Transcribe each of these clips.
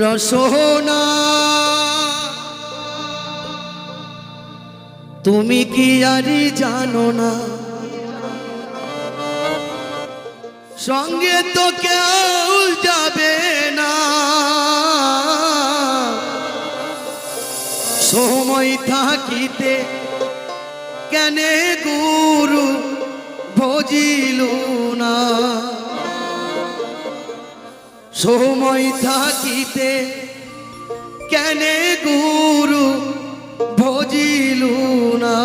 রসনা। তুমি কি আরি জানো না? সঙ্গে তো কেউ যাবে না। সময় থাকিতে কেনে গুরু ভজিল না? সময় থাকিতে কেনে গুরু ভজিলু না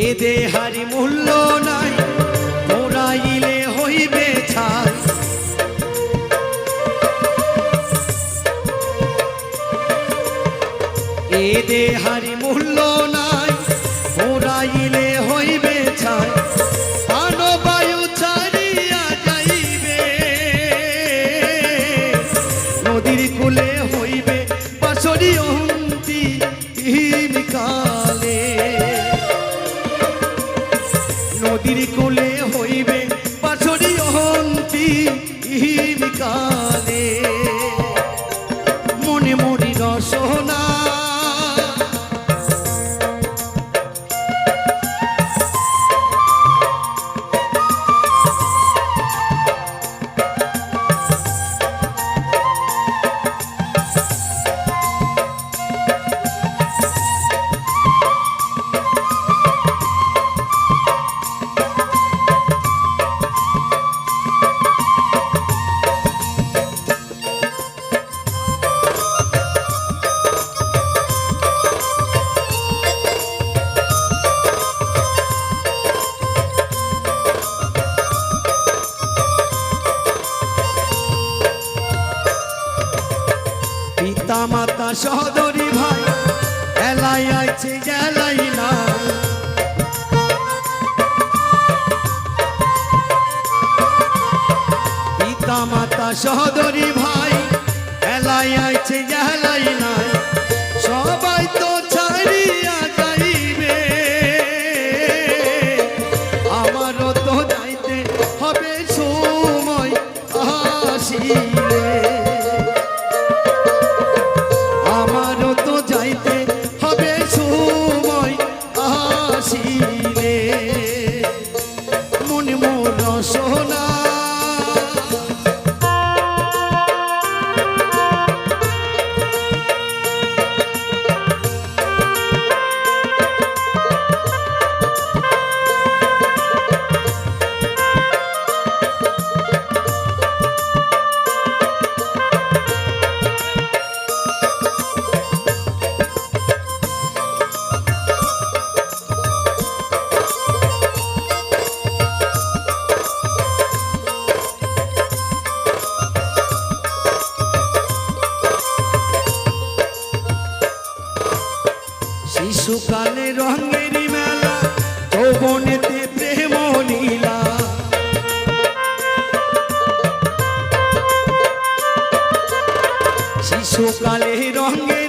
এ দেহারি মূল্য নাই মোরাইলে হইবে ছাস এ দেহারি পিতা মাতা সহদরি ভাই, এলাই আইছে গেলাই না পিতা মাতা সহদরি ভাই, এলাই আইছে গেলাই না সবাই তো ছাড়িয়া যাইবে। আমারও তো যাইতে হবে সময় আসিলে সকালে রঙের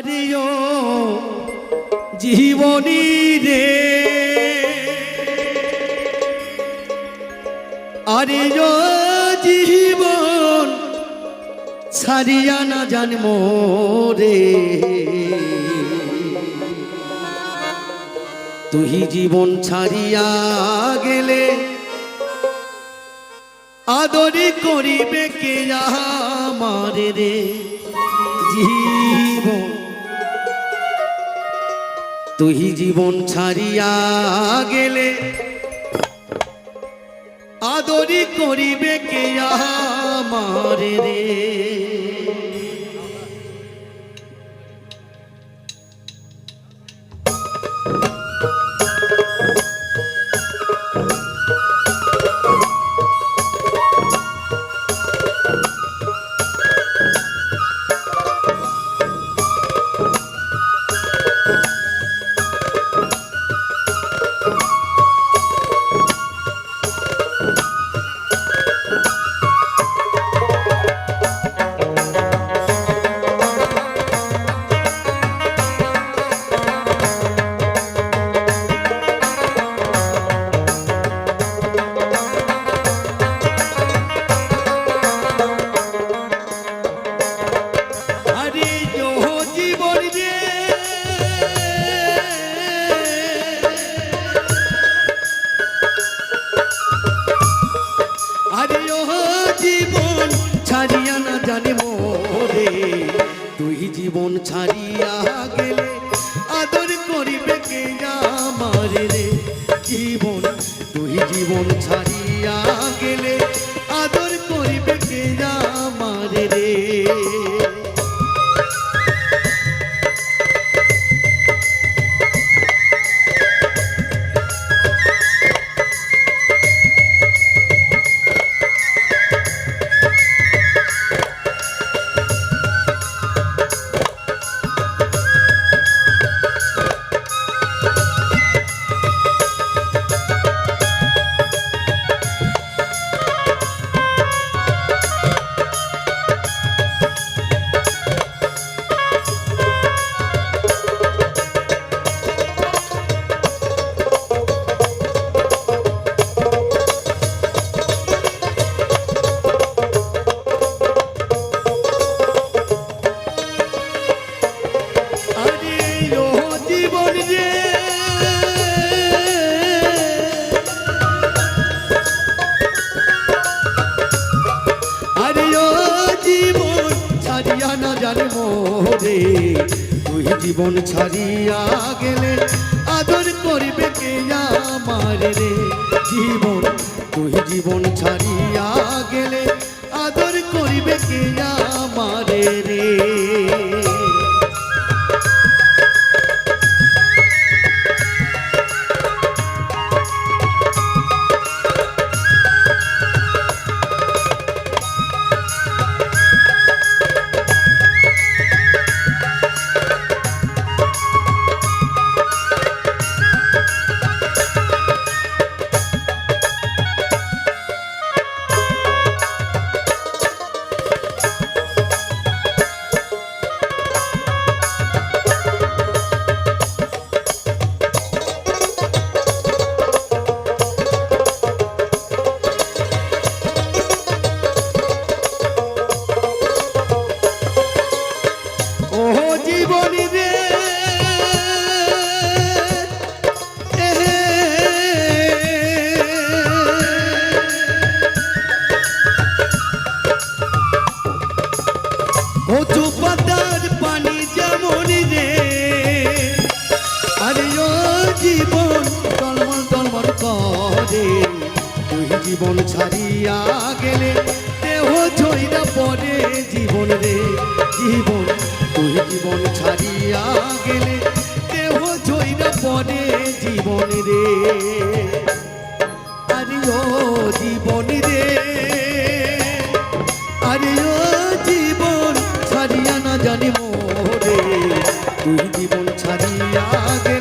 আরে ও জীবনী রে। আরে জীবন ছাড়িয়া না জানম রে। তুই জীবন ছাড়িয়া গেলে আদরি করিবে কে আমার রে? জীবন তুই জীবন ছাড়িয়া গেলে আদরি করিবে কে আমার রে? ছাড়িয়া গেলে আদর মোরে তুই জীবন ছাড়িয়া গেলে আদর করবে কে আমার রে? জীবন, তুই জীবন ছাড়িয়া গেলে আদর করবে কে আমার রে? জীবন ছাড়িয়া গেলে, দেহ ছইরা পরে জীবন রে। জীবন, তুই জীবন ছাড়িয়া গেলে, দেহ ছইরা পরে জীবন রে। আরে ও জীবন রে। আরে ও জীবন, ছাড়িয়া না জানি মোরে। তুই জীবন ছাড়িয়া গেলে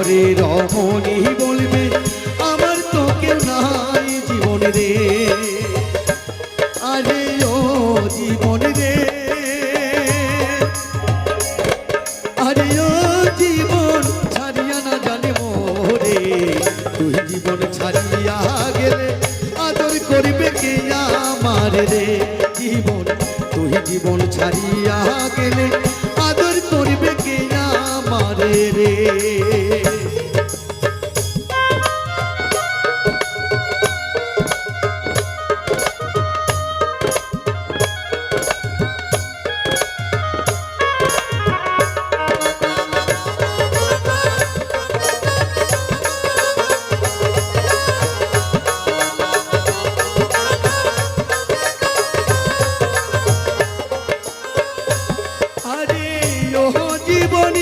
ঘরে রমণী বলবে আমার তো কেউ নাই জীবন রে। আরে ও জীবন রে আরে জীবন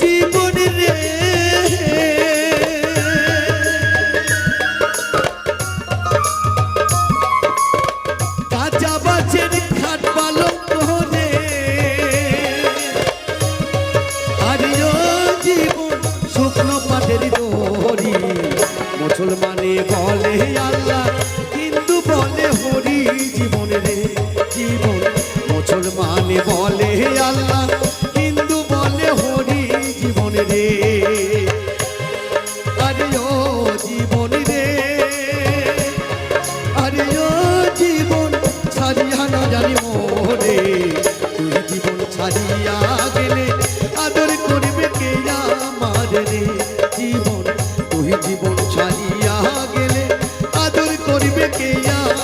জীবন রে। কাঁচা বাছের খাট পালক করে আরে ও জীবন শুকনো পাটের দড়ি। মুসলমানে বলে আল্লাহ, হিন্দু বলে হরি জীবন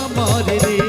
আমার রে।